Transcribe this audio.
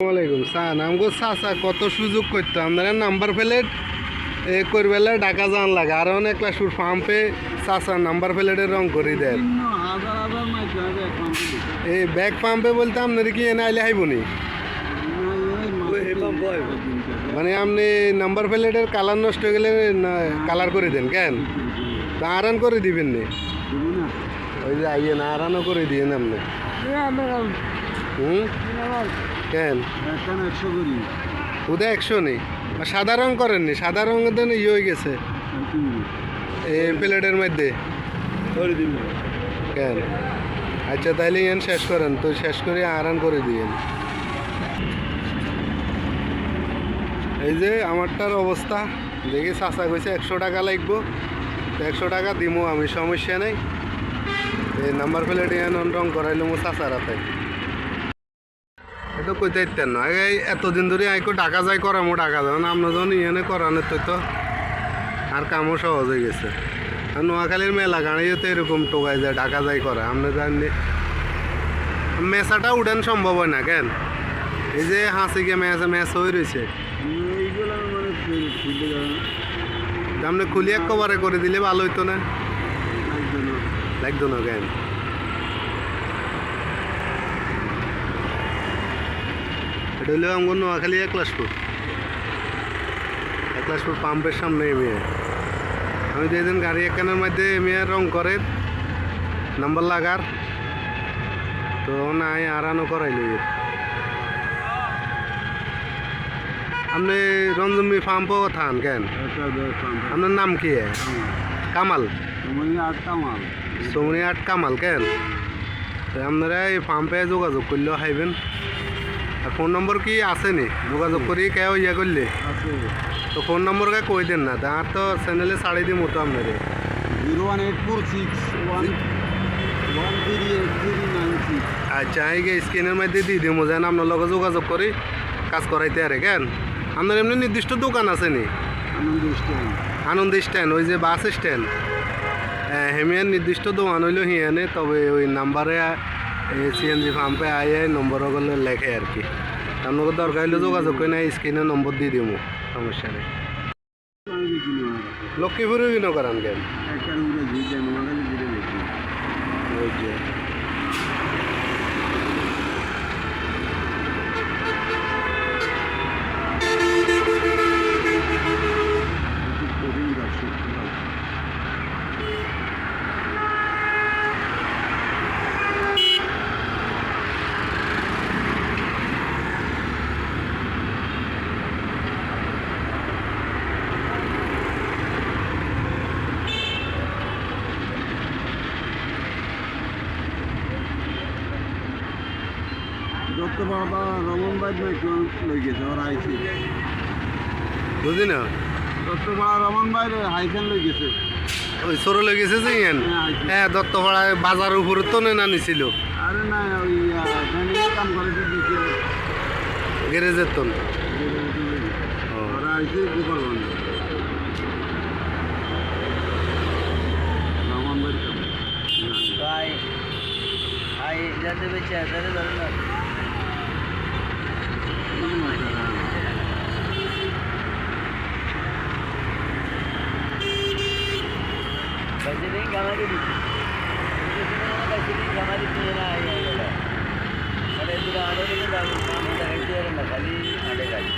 আসসালামাইকুম সান আমগো চাচা কত সুযোগ করতো। আপনারা নাম্বার প্লেট এ করবেলা ঢাকা যান লাগে। আর অনেক ক্লাসুর পাম্পে চাচা নাম্বার প্লেটের রং করে দিতে এই ব্যাক পাম্পে বলতে আপনার কি এনে আইলে হাইবনি মানে আপনি নাম্বার প্লেটের কালার নষ্ট হয়ে গেলে কালার করে দেন কেন? তা আরান করে দিবেন নি? ওই যে আইয়েন আরানও করে দিয়েন আপনি হুম? কেন? একশো করি? ওদের একশো নেই। সাদা রং করেননি সাদা রঙ তো ইয়ে হয়ে গেছে। এই প্লেটের মধ্যে। কেন? আচ্ছা তাইলে ইয়ান শেষ করেন তো শেষ করে আরান করে দিয়েন। এই যে আমারটার অবস্থা দেখি চাচা কইছে একশো টাকা লাগবো। একশো টাকা দিমু আমি সমস্যা নেই। এই নাম্বার প্লেট ইয়ান রং করাইলো মো চাচার হাতে। এটা কইতে ইত্যান না। আগে এতদিন ধরে আইকো টাকা যাই করামো টাকা যাও না আপনার যখন ইয়ানে করানোর তো তো। আর কামও সহজ হয়ে গেছে। আর নোয়াখালীর মেলা গাড়িও তো এরকম টোকাই যায়, ঢাকা যাই করে আপনি জানলে মেসাটা উঠান সম্ভব হয় না, কেন? এই যে হাসি হাসিকে ম্যাচ ম্যাচ হয়ে রয়েছে আপনি খুলি একবারে করে দিলে ভালো হইতো না। লাগতো না কেন? এটা হলো আমার নোয়াখালী একলাসপুর একলাসপুর পাম্পের সামনে এমে আমি যেদিন গাড়ি একখানের মধ্যে এমে রং করে নাম্বার লাগার। তো নাই আরানো করাইল আপনি রঞ্জমি পাম্পও থান কেন? আপনার নাম কি? কামাল। সমনি আট কামাল কেন? তো আপনারা এই পাম্পে যোগাযোগ করলেও খাইবেন আর ফোন নম্বর কি আসেনি? যোগাযোগ করি কেউ ইয়ে করলে? তো ফোন নম্বরকে কই দেন না? তার তো চ্যানেলে ছাড়ি দিই মতো আপনার। Zero one eight four six one one three eight three nine six. আচ্ছা এই যে স্ক্রিনের মধ্যে দিয়ে দিই যেন আপনার লগে যোগাযোগ করি কাজ করাইতে আরে কেন? আপনার এমনি নির্দিষ্ট দোকান আছে নি? আনন্দ স্ট্যান্ড। আনন্দ স্ট্যান্ড ওই যে বাস স্ট্যান্ড। হেমিয়ার নির্দিষ্ট দোকান হইল হিয়ানে তবে ওই নাম্বারে সিএনজি পাম্পে আয়ে নম্বরগুলো লেখে আর কি। আপনাকে দরকার হলে যোগাযোগ করে না স্ক্রিনে নম্বর দিয়ে দিব সমস্যা নেই লক্ষ্মীপুরে কিনো করান কেন দত্ত বাবা রমন ভাই লই গেছে ওরা আইসি বুঝি না দত্ত বাবা রমন ভাই হাইফেন লই গেছে। ওই সরো লেগেছে যে ইয়ান? হ্যাঁ দত্তপাড়ায় বাজার উপরে তো না নিছিল। আরে না ওই কাম করে গ্যারেজের তো ওরা আইসি গোপালগঞ্জ। রমন ভাই ভাই যাতে বেঁচে আছে ബഷീറിനെയും കമാലും കിട്ടി ബഷീറിനെയും കമാലും ചെയ്യാനായി അവിടെ എന്തൊരു ആലോചന ഉണ്ടാകും കരണ്ട് തരണ്ട കലി അടേക്കായി